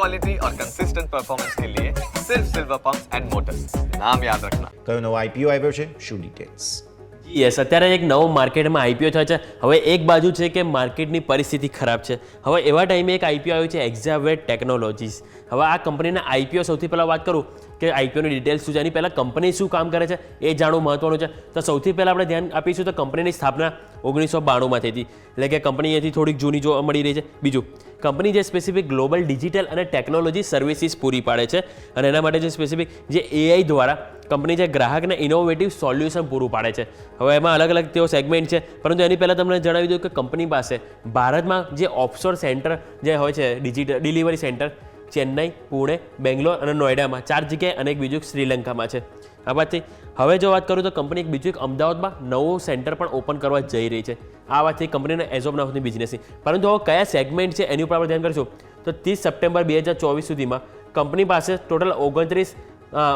Quality और consistent performance के लिए सिर्फ सिल्वर पंप्स एंड मोटर्स नाम याद रखना કયો નવો આઈપીઓ આવ્યો છે શું ડિટેલ્સ યસ અત્યારે એક નવો માર્કેટમાં આઈપીઓ થયો છે હવે એક બાજુ છે કે માર્કેટની પરિસ્થિતિ ખરાબ છે હવે એવા ટાઈમે એક આઈપીઓ આવ્યું છે એક્ઝાવેટ ટેકનોલોજીસ હવે આ કંપનીના આઈપીઓ સૌથી પહેલાં વાત કરું કે આઈપીઓની ડિટેલ્સ શું છે એની પહેલાં કંપની શું કામ કરે છે એ જાણવું મહત્વનું છે તો સૌથી પહેલાં આપણે ધ્યાન આપીશું તો કંપનીની સ્થાપના ઓગણીસો બાણુંમાં થઈ હતી એટલે કે કંપની અહીંથી થોડીક જૂની જોવા મળી રહી છે બીજું કંપની જે સ્પેસિફિક ગ્લોબલ ડિજિટલ અને ટેકનોલોજી સર્વિસીસ પૂરી પાડે છે અને એના માટે જે સ્પેસિફિક જે એઆઈ દ્વારા કંપની જે ગ્રાહકને ઇનોવેટિવ સોલ્યુશન પૂરું પાડે છે. હવે એમાં અલગ અલગ તેઓ સેગમેન્ટ છે. પરંતુ એની પહેલાં તમને જણાવી દઉં કે કંપની પાસે ભારતમાં જે ઓફશોર સેન્ટર જે હોય છે digital delivery centre Chennai, Pune, Bangalore અને નોઈડામાં ચાર જગ્યાએ અને એક બીજું શ્રીલંકામાં છે. આ વાતથી હવે જો વાત કરું તો કંપની એક બીજું એક અમદાવાદમાં નવું સેન્ટર પણ ઓપન કરવા જઈ રહી છે. આ વાતથી કંપનીના એઝ ઓફ નાઉની બિઝનેસની પરંતુ હવે કયા સેગમેન્ટ છે એની ઉપર આપણે ધ્યાન કરીશું. તો ત્રીસ સપ્ટેમ્બર બે હજાર ચોવીસ સુધીમાં કંપની પાસે ટોટલ ઓગણત્રીસ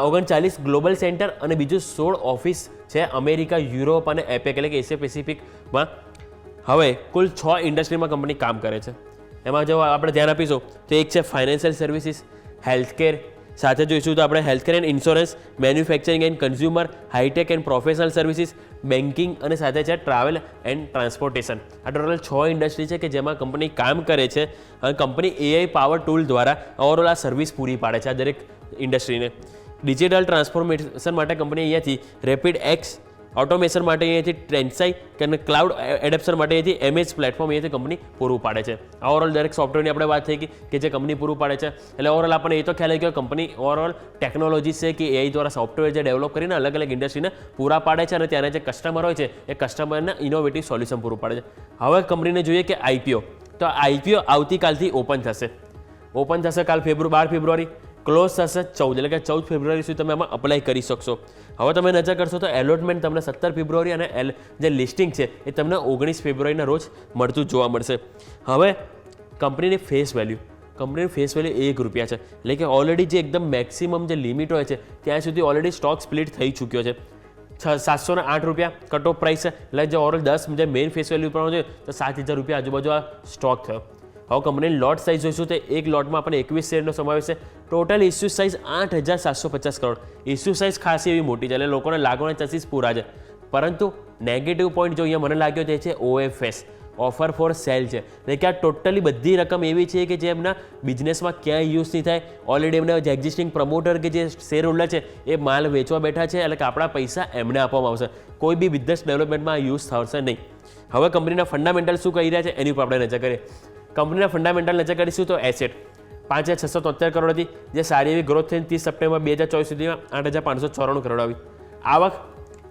ઓગણચાલીસ ગ્લોબલ સેન્ટર અને બીજું સોળ ઓફિસ છે અમેરિકા, યુરોપ અને એપેક એટલે કે એશિયા પેસિફિકમાં હવે કુલ છ ઇન્ડસ્ટ્રીમાં કંપની કામ કરે છે. એમાં જો આપણે ધ્યાન આપીશું તો એક છે ફાઇનાન્શિયલ સર્વિસીસ હેલ્થકેર સાથે જોઈશું તો આપણે healthcare and insurance manufacturing and consumer hitech and professional services banking અને સાથે છે ટ્રાવેલ એન્ડ ટ્રાન્સપોર્ટેશન આ ટોટલ છ ઇન્ડસ્ટ્રી છે કે જેમાં કંપની કામ કરે છે અને કંપની એઆઈ પાવર ટૂલ દ્વારા ઓવરઓલ આ સર્વિસ પૂરી પાડે છે આ દરેક ઇન્ડસ્ટ્રીને ડિજિટલ ટ્રાન્સફોર્મેશન માટે કંપની અહીંયાથી રેપિડ એક્સ ઓટોમેશન માટે અહીંયાથી ટ્રેન્સાઈ અને ક્લાઉડ એડેપ્શન માટે અહીંયાથી એમએચ પ્લેટફોર્મ અહીંયાથી કંપની પૂરું પાડે છે. ઓવરઓલ દરેક સોફ્ટવેરની આપણે વાત થઈ કે જે કંપની પૂરું પાડે છે. એટલે ઓવરઓલ આપણને એ તો ખ્યાલ આવી ગયો કંપની ઓવરઓલ ટેકનોલોજી છે કે એઆઈ દ્વારા સોફ્ટવેર જે ડેવલપ કરીને અલગ અલગ ઇન્ડસ્ટ્રીને પૂરા પાડે છે અને ત્યાંના જે કસ્ટમર હોય છે, એ કસ્ટમરને ઇનોવેટિવ સોલ્યુશન પૂરું પાડે છે. હવે કંપનીને જોઈએ કે આઈપીઓ તો આઈપીઓ આવતીકાલથી ઓપન થશે. ઓપન થશે કાલ ફેબ્રુ, બાર ફેબ્રુઆરી. ક્લોઝ થશે ચૌદ, એટલે કે ચૌદ ફેબ્રુઆરી સુધી તમે આમાં અપ્લાય કરી શકશો. હવે તમે નજર કરશો તો એલોટમેન્ટ તમને સત્તર ફેબ્રુઆરી અને એલ, જે લિસ્ટિંગ છે, એ તમને ઓગણીસ ફેબ્રુઆરીના રોજ મળતું જોવા મળશે. હવે કંપનીની ફેસ વેલ્યુ કંપનીનું ફેસ વેલ્યુ એક રૂપિયા છે. એટલે કે ઓલરેડી જે એકદમ મેક્સિમમ જે લિમિટ હોય છે, ત્યાં સુધી ઓલરેડી સ્ટોક સ્પ્લિટ થઈ ચૂક્યો છે. છ, સાતસો આઠ રૂપિયા કટ ઓફ પ્રાઇસ છે. એટલે જે ઓવરઓલ દસ જે મેઇન ફેસ વેલ્યુ પણ હોય તો સાત હજાર રૂપિયા આજુબાજુ આ સ્ટોક થયો. હવે કંપનીની લોટ સાઇઝ જોઈશું તો એક લોટમાં આપણને એકવીસ શેરનો સમાવેશ છે. ટોટલ ઇસ્યુ સાઇઝ આઠ હજાર સાતસો પચાસ કરોડ. ઇસ્યુ સાઇઝ ખાસી એવી મોટી છે એટલે લોકોને લાગવાના ચાન્સીસ પૂરા છે. પરંતુ નેગેટિવ પોઈન્ટ જો અહીંયા મને લાગ્યો તે છે ઓએફએસ ઓફર ફોર સેલ છે. એટલે કે આ ટોટલી બધી રકમ એવી છે કે જે એમના બિઝનેસમાં ક્યાંય યુઝ નહીં થાય. ઓલરેડી એમના જે એક્ઝિસ્ટિંગ પ્રમોટર કે જે શેર હોલ્ડર છે, એ માલ વેચવા બેઠા છે એટલે કે આપણા પૈસા એમને આપવામાં આવશે. કોઈ બી બિઝનેસ ડેવલપમેન્ટમાં યુઝ થશે નહીં. હવે કંપનીના ફંડામેન્ટલ શું કહી રહ્યા છે એની ઉપર આપણે નજર કરીએ. કંપનીના ફંડામેન્ટલ નજર કરીશું તો એસેટ પાંચ હજાર છસો તોતેર કરોડ હતી, જે સારી એવી ગ્રોથ થઈને ત્રીસ સપ્ટેમ્બર બે હજાર ચોવીસ સુધીમાં આઠ હજાર પાંચસો ચોરાણું કરોડ આવી. આવક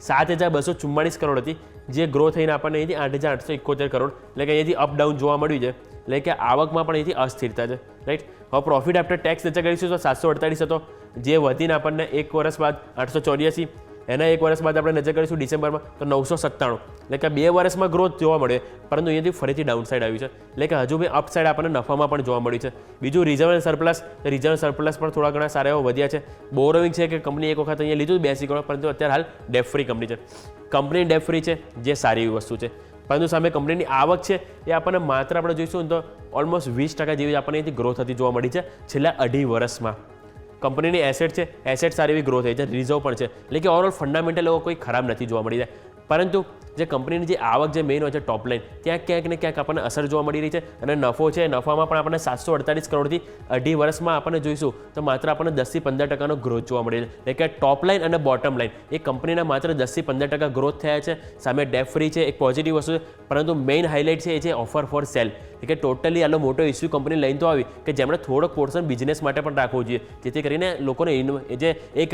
સાત હજાર બસો ચુમ્માળીસ કરોડ હતી, જે ગ્રો થઈને આપણને અહીંથી આઠ હજાર આઠસો એકોતેર કરોડ, એટલે કે અહીંથી અપ ડાઉન જોવા મળ્યું છે, એટલે કે આવકમાં પણ અહીંથી અસ્થિરતા છે રાઈટ હવે પ્રોફિટ આફ્ટર ટેક્સ નજર કરીશું તો સાતસો અડતાલીસ હતો, જે વધીને આપણને એક વર્ષ બાદ આઠસો ચોર્યાસી એના એક વર્ષ બાદ આપણે નજર કરીશું ડિસેમ્બરમાં તો નવસો સત્તાણું. એટલે કે બે વર્ષમાં ગ્રોથ જોવા મળે, પરંતુ અહીંયાથી ફરીથી ડાઉન સાઇડ આવ્યું છે. એટલે કે હજુ બી અપ સાઇડ આપણને નફામાં પણ જોવા મળ્યું છે. બીજું રિઝર્વ સરપ્લસ રિઝર્વ સરપ્લસ પણ થોડા ઘણા સારા એવા વધ્યા છે. બોરોવિંગ છે કે કંપની એક વખત અહીંયા લીધું બેસી કરોડ પરંતુ અત્યારે હાલ ડેફ ફ્રી કંપની છે. કંપની ડેફ ફ્રી છે, જે સારી એવી વસ્તુ છે. પરંતુ સામે કંપનીની આવક છે, એ આપણને માત્ર આપણે જોઈશું તો ઓલમોસ્ટ વીસ ટકા જેવી આપણને અહીંથી ગ્રોથ થતી જોવા મળી છે છેલ્લા અઢી વર્ષમાં. કંપનીની એસેટ છે એસેટ સારી એવી ગ્રોથ થઈ છે રિઝર્વ પણ છે. એટલે કે ઓવરઓલ ફંડામેન્ટલ એવો કોઈ ખરાબ નથી જોવા મળી જાય પરંતુ જે કંપનીની જે આવક જે મેઇન હોય છે ટોપ લાઇન ત્યાં ક્યાંક ને ક્યાંક આપણને અસર જોવા મળી રહી છે અને નફો છે, નફામાં પણ આપણને સાતસો અડતાલીસ કરોડથી અઢી વર્ષમાં આપણને જોઈશું તો માત્ર આપણને દસથી પંદર ટકાનો ગ્રોથ જોવા મળી છે. એટલે કે ટોપ લાઇન અને બોટમ લાઇન એ કંપનીના માત્ર દસથી પંદર ટકા ગ્રોથ થયા છે, સામે ડેફ ફ્રી છે, એક પોઝિટિવ વસ્તુ છે, પરંતુ મેઇન હાઇલાઇટ છે એ છે ઓફર ફોર સેલ એટલે કે ટોટલી આનો મોટો ઇસ્યુ કંપની લઈને તો આવી કે જેમણે થોડોક પોર્શન બિઝનેસ માટે પણ રાખવો જોઈએ. જેથી કરીને લોકોને જે એક,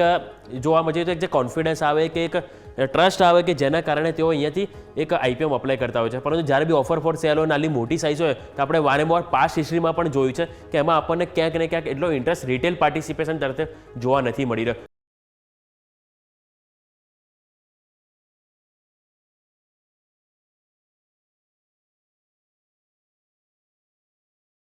જોવા મળે તો એક જે કોન્ફિડન્સ આવે કે એક ટ્રસ્ટ આવે કે જેના કારણે તેઓ અહીંયાથી એક આઈપીએમ અપ્લાય કરતા હોય છે. પરંતુ જ્યારે બી ઓફર ફોર સેલ હોય મોટી સાઇઝ હોય, તો આપણે વારંવાર પાસ્ટ હિસ્ટ્રીમાં પણ જોયું છે કે એમાં આપણને ક્યાંક ને ક્યાંક એટલો ઇન્ટરેસ્ટ રિટેલ પાર્ટિસિપેશન તરફ જોવા નથી મળી રહ્યો.